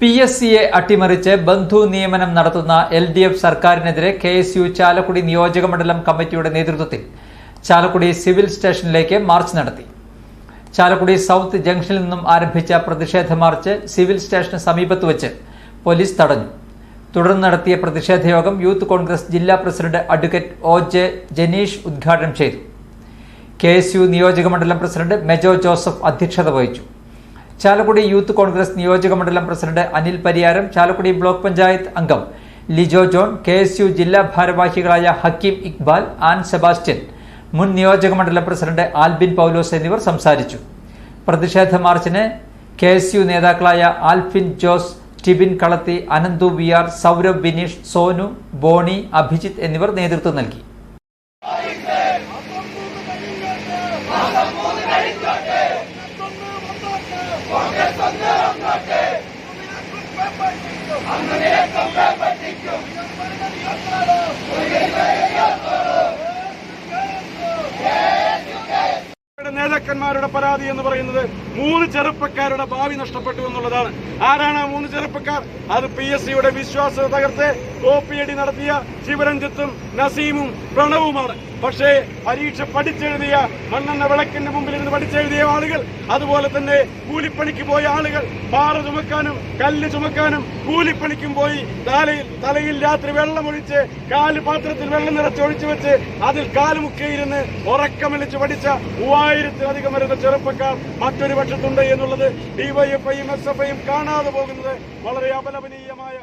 P S സിയെ അട്ടിമറിച്ച് ബന്ധു നിയമനം നടത്തുന്ന എൽ ഡി എഫ് സർക്കാരിനെതിരെ കെ എസ് യു ചാലക്കുടി നിയോജക മണ്ഡലം കമ്മിറ്റിയുടെ നേതൃത്വത്തിൽ ചാലക്കുടി സിവിൽ സ്റ്റേഷനിലേക്ക് മാർച്ച് നടത്തി. ചാലക്കുടി സൗത്ത് ജംഗ്ഷനിൽ നിന്നും ആരംഭിച്ച പ്രതിഷേധ മാർച്ച് സിവിൽ സ്റ്റേഷന് സമീപത്ത് വെച്ച് പോലീസ് തടഞ്ഞു. തുടർന്ന് നടത്തിയ പ്രതിഷേധ യോഗം യൂത്ത് കോൺഗ്രസ് ജില്ലാ president advocate O J Janeesh ഉദ്ഘാടനം ചെയ്തു. കെ എസ് യു നിയോജക മണ്ഡലം പ്രസിഡന്റ് മെജോ ജോസഫ് അധ്യക്ഷത വഹിച്ചു. ചാലക്കുടി യൂത്ത് കോൺഗ്രസ് നിയോജക മണ്ഡലം പ്രസിഡന്റ് അനിൽ പരിയാരം ചാലക്കുടി ബ്ലോക്ക് പഞ്ചായത്ത് അംഗം Lijo John K S U ജില്ലാ ഭാരവാഹികളായ ഹക്കീം ഇക്ബാൽ ആൻ സെബാസ്റ്റ്യൻ മുൻ നിയോജക മണ്ഡലം പ്രസിഡന്റ് ആൽബിൻ പൗലോസ് എന്നിവർ സംസാരിച്ചു. പ്രതിഷേധ മാർച്ചിന് കെ എസ് യു നേതാക്കളായ ആൽഫിൻ ജോസ് ടിബിൻ കളത്തി അനന്തു വി ആർ സൗരഭ് ബിനീഷ് സോനു ബോണി അഭിജിത്ത് എന്നിവർ നേതൃത്വം നൽകി. നേതാക്കന്മാരുടെ പരാതി എന്ന് പറയുന്നത് മൂന്ന് ചെറുപ്പക്കാരുടെ ഭാവി നഷ്ടപ്പെട്ടു എന്നുള്ളതാണ്. ആരാണ് ആ മൂന്ന് ചെറുപ്പക്കാർ? അത് പി എസ് സിയുടെ വിശ്വാസത തകർത്ത് കോപ്പിയടി നടത്തിയ ശിവരഞ്ജിത്തും നസീമും പ്രണവുമാണ്. പക്ഷേ പരീക്ഷ പഠിച്ചെഴുതിയ മണ്ണെണ്ണ വിളക്കിന്റെ മുമ്പിൽ ഇരുന്ന് പഠിച്ചെഴുതിയ ആളുകൾ അതുപോലെ തന്നെ കൂലിപ്പണിക്ക് പോയ ആളുകൾ പാറ ചുമക്കാനും കല്ല് ചുമക്കാനും കൂലിപ്പണിക്കും പോയി തലയിൽ തലയിൽ രാത്രി വെള്ളമൊഴിച്ച് കാൽ പാത്രത്തിൽ വെള്ളം നിറച്ചൊഴിച്ചു വെച്ച് അതിൽ കാലുമുക്കിയിരുന്ന് ഉറക്കമിളിച്ച് പഠിച്ച മൂവായിരത്തിലധികം വരുന്ന ചെറുപ്പക്കാർ മറ്റൊരു പക്ഷത്തുണ്ട് എന്നുള്ളത് ഡിവൈഎഫ്ഐയും എസ് എഫ് ഐയും കാണാതെ പോകുന്നത് വളരെ അപലപനീയമായ